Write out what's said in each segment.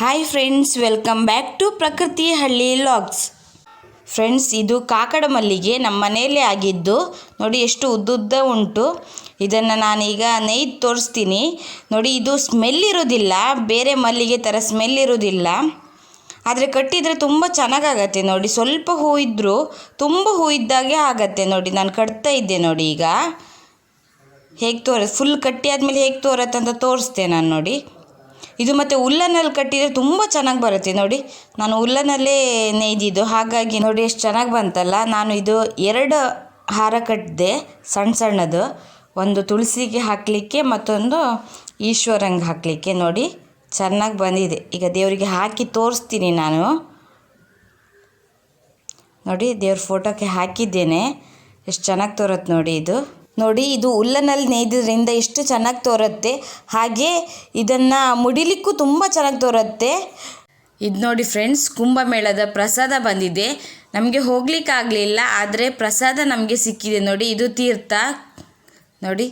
Hi friends welcome back to Prakruti Halli logs friends ಇದು ಕಾಕಡ ಮಲ್ಲಿಗೆ ನಮ್ಮ ಮನೆಯಲ್ಲೇ ಆಗಿದ್ದು, ನೋಡಿ ಎಷ್ಟು ಉದ್ದುದ್ದ ಉಂಟು. ಇದನ್ನು ನಾನೀಗ ನೈದು ತೋರಿಸ್ತೀನಿ. ನೋಡಿ, ಇದು ಸ್ಮೆಲ್ ಇರೋದಿಲ್ಲ, ಬೇರೆ ಮಲ್ಲಿಗೆ ಥರ ಸ್ಮೆಲ್ ಇರೋದಿಲ್ಲ. ಆದರೆ ಕಟ್ಟಿದರೆ ತುಂಬ ಚೆನ್ನಾಗಾಗತ್ತೆ ನೋಡಿ. ಸ್ವಲ್ಪ ಹೂ ಇದ್ದರೂ ತುಂಬ ಹೂ ಇದ್ದಾಗೆ ಆಗತ್ತೆ ನೋಡಿ. ನಾನು ಕಟ್ತಾ ಇದ್ದೆ ನೋಡಿ ಈಗ. ಹೇಗೆ ತೋರ ಫುಲ್ ಕಟ್ಟಿ ಆದಮೇಲೆ ಹೇಗೆ ತೋರತ್ತೆ ಅಂತ ತೋರಿಸ್ತೆ ನಾನು ನೋಡಿ. ಇದು ಮತ್ತು ಉಲ್ಲನಲ್ಲಿ ಕಟ್ಟಿದರೆ ತುಂಬ ಚೆನ್ನಾಗಿ ಬರುತ್ತೆ ನೋಡಿ. ನಾನು ಉಲ್ಲನಲ್ಲೇ ನೇಯ್ದಿದ್ದು. ಹಾಗಾಗಿ ನೋಡಿ ಎಷ್ಟು ಚೆನ್ನಾಗಿ ಬಂತಲ್ಲ. ನಾನು ಇದು ಎರಡು ಹಾರ ಕಟ್ಟಿದೆ ಸಣ್ಣ ಸಣ್ಣದು. ಒಂದು ತುಳಸಿಗೆ ಹಾಕಲಿಕ್ಕೆ ಮತ್ತೊಂದು ಈಶ್ವರಂಗೆ ಹಾಕಲಿಕ್ಕೆ ನೋಡಿ ಚೆನ್ನಾಗಿ ಬಂದಿದೆ. ಈಗ ದೇವರಿಗೆ ಹಾಕಿ ತೋರಿಸ್ತೀನಿ ನಾನು. ನೋಡಿ ದೇವ್ರ ಫೋಟೋಕ್ಕೆ ಹಾಕಿದ್ದೇನೆ. ಎಷ್ಟು ಚೆನ್ನಾಗಿ ತೋರುತ್ತೆ ನೋಡಿ ಇದು. ನೋಡಿ, ಇದು ಉಲ್ಲನಲ್ಲಿ ನೇಯ್ದ್ರಿಂದ ಎಷ್ಟು ಚೆನ್ನಾಗಿ ತೋರುತ್ತೆ. ಹಾಗೆ ಇದನ್ನು ಮುಡಿಲಿಕ್ಕೂ ತುಂಬ ಚೆನ್ನಾಗಿ ತೋರುತ್ತೆ. ಇದು ನೋಡಿ ಫ್ರೆಂಡ್ಸ್, ಕುಂಭಮೇಳದ ಪ್ರಸಾದ ಬಂದಿದೆ. ನಮಗೆ ಹೋಗ್ಲಿಕ್ಕಾಗಲಿಲ್ಲ ಆದರೆ ಪ್ರಸಾದ ನಮಗೆ ಸಿಕ್ಕಿದೆ. ನೋಡಿ, ಇದು ತೀರ್ಥ. ನೋಡಿ,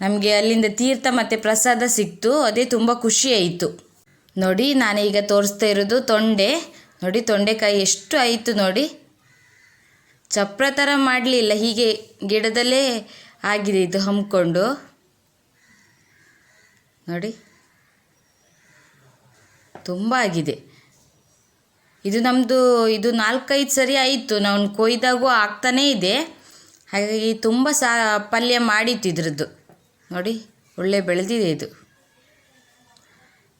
ನಮಗೆ ಅಲ್ಲಿಂದ ತೀರ್ಥ ಮತ್ತು ಪ್ರಸಾದ ಸಿಕ್ತು. ಅದೇ ತುಂಬ ಆಯಿತು. ನೋಡಿ, ನಾನೀಗ ತೋರಿಸ್ತಾ ಇರೋದು ತೊಂಡೆ. ನೋಡಿ, ತೊಂಡೆಕಾಯಿ ಎಷ್ಟು ಆಯಿತು ನೋಡಿ. ಚಪ್ರ ಥರ ಮಾಡಲಿಲ್ಲ, ಹೀಗೆ ಗಿಡದಲ್ಲೇ ಆಗಿದೆ ಇದು ಹಮ್ಮಿಕೊಂಡು ನೋಡಿ. ತುಂಬ ಆಗಿದೆ. ಇದು ನಮ್ಮದು ಇದು ನಾಲ್ಕೈದು ಸರಿ ಆಯಿತು. ನಾವು ಕೊಯ್ದಾಗೂ ಆಗ್ತಾನೇ ಇದೆ. ಹಾಗಾಗಿ ತುಂಬ ಸಾ, ಪಲ್ಯ ಮಾಡಿತ್ತು ಇದ್ರದ್ದು. ನೋಡಿ, ಒಳ್ಳೆ ಬೆಳೆದಿದೆ ಇದು.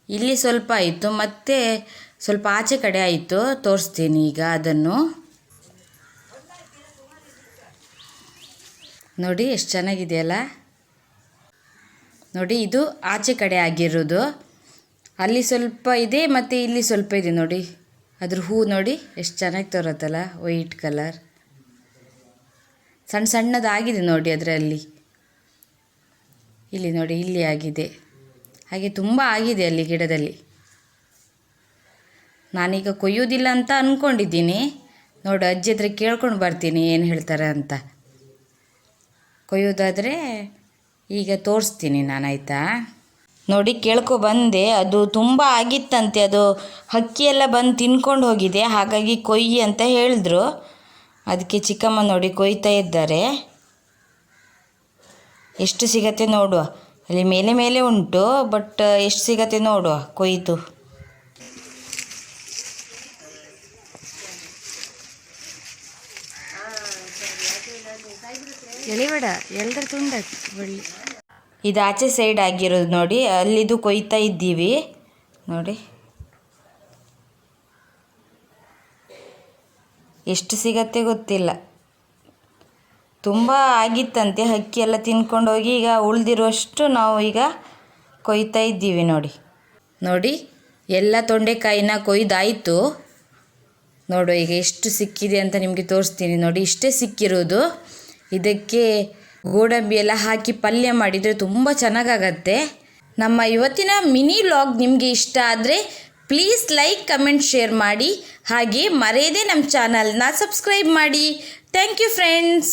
ಇಲ್ಲಿ ಸ್ವಲ್ಪ ಆಯಿತು. ಮತ್ತು ಸ್ವಲ್ಪ ಆಚೆ ಕಡೆ ಆಯಿತು. ತೋರಿಸ್ತೀನಿ ಈಗ ಅದನ್ನು. ನೋಡಿ, ಎಷ್ಟು ಚೆನ್ನಾಗಿದೆಯಲ್ಲ? ನೋಡಿ, ಇದು ಆಚೆ ಕಡೆ ಆಗಿರೋದು. ಅಲ್ಲಿ ಸ್ವಲ್ಪ ಇದೆ ಮತ್ತು ಇಲ್ಲಿ ಸ್ವಲ್ಪ ಇದೆ ನೋಡಿ. ಅದ್ರ ಹೂ ನೋಡಿ, ಎಷ್ಟು ಚೆನ್ನಾಗಿ ತೋರತ್ತಲ್ಲ, ವೈಟ್ ಕಲರ್. ಸಣ್ಣ ಸಣ್ಣದಾಗಿದೆ ನೋಡಿ ಅದರಲ್ಲಿ. ಇಲ್ಲಿ ನೋಡಿ, ಇಲ್ಲಿ ಆಗಿದೆ. ಹಾಗೆ ತುಂಬ ಆಗಿದೆ ಅಲ್ಲಿ ಗಿಡದಲ್ಲಿ. ನಾನೀಗ ಕೊಯ್ಯೋದಿಲ್ಲ ಅಂತ ಅಂದ್ಕೊಂಡಿದ್ದೀನಿ ನೋಡು, ಅಜ್ಜಿ ಹತ್ರ ಕೇಳ್ಕೊಂಡು ಬರ್ತೀನಿ, ಏನು ಹೇಳ್ತಾರೆ ಅಂತ. ಕೊಯ್ಯೋದಾದರೆ ಈಗ ತೋರಿಸ್ತೀನಿ ನಾನು, ಆಯಿತಾ? ನೋಡಿ, ಕೇಳ್ಕೊ ಬಂದೆ. ಅದು ತುಂಬ ಆಗಿತ್ತಂತೆ. ಅದು ಹಕ್ಕಿ ಎಲ್ಲ ಬಂದು ತಿನ್ಕೊಂಡು ಹೋಗಿದೆ. ಹಾಗಾಗಿ ಕೊಯ್ಯಿ ಅಂತ ಹೇಳಿದ್ರು. ಅದಕ್ಕೆ ಚಿಕ್ಕಮ್ಮ ನೋಡಿ ಕೊಯ್ತಾ ಇದ್ದಾರೆ. ಎಷ್ಟು ಸಿಗತ್ತೆ ನೋಡುವ. ಅಲ್ಲಿ ಮೇಲೆ ಮೇಲೆ ಉಂಟು, ಬಟ್ ಎಷ್ಟು ಸಿಗತ್ತೆ ನೋಡುವ ಕೊಯ್ದು. ಎಳಿಬೇಡ ತುಂಡ ಬಳ್ಳಿ. ಇದು ಆಚೆ ಸೈಡ್ ಆಗಿರೋದು ನೋಡಿ, ಅಲ್ಲಿದು ಕೊಯ್ತಾ ಇದ್ದೀವಿ. ನೋಡಿ. ಎಷ್ಟು ಸಿಗತ್ತೆ ಗೊತ್ತಿಲ್ಲ. ತುಂಬ ಆಗಿತ್ತಂತೆ ಹಕ್ಕಿ ಎಲ್ಲ ತಿನ್ಕೊಂಡು ಹೋಗಿ ಈಗ ಉಳಿದಿರುವಷ್ಟು ನಾವು ಈಗ ಕೊಯ್ತಾ ಇದ್ದೀವಿ ನೋಡಿ. ನೋಡಿ, ಎಲ್ಲ ತೊಂಡೆಕಾಯಿನ ಕೊಯ್ದಾಯಿತು. ನೋಡು, ಈಗ ಎಷ್ಟು ಸಿಕ್ಕಿದೆ ಅಂತ ನಿಮಗೆ ತೋರಿಸ್ತೀನಿ. ನೋಡಿ, ಇಷ್ಟೇ ಸಿಕ್ಕಿರೋದು. ಇದಕ್ಕೆ ಗೋಡಂಬಿ ಎಲ್ಲ ಹಾಕಿ ಪಲ್ಯ ಮಾಡಿದರೆ ತುಂಬ ಚೆನ್ನಾಗಾಗತ್ತೆ. ನಮ್ಮ ಇವತ್ತಿನ ಮಿನಿ ಲಾಗ್ ನಿಮಗೆ ಇಷ್ಟ ಆದರೆ ಪ್ಲೀಸ್ ಲೈಕ್, ಕಮೆಂಟ್, ಶೇರ್ ಮಾಡಿ. ಹಾಗೆ ಮರೆಯದೇ ನಮ್ಮ ಚಾನಲ್ನ ಸಬ್ಸ್ಕ್ರೈಬ್ ಮಾಡಿ. Thank you friends.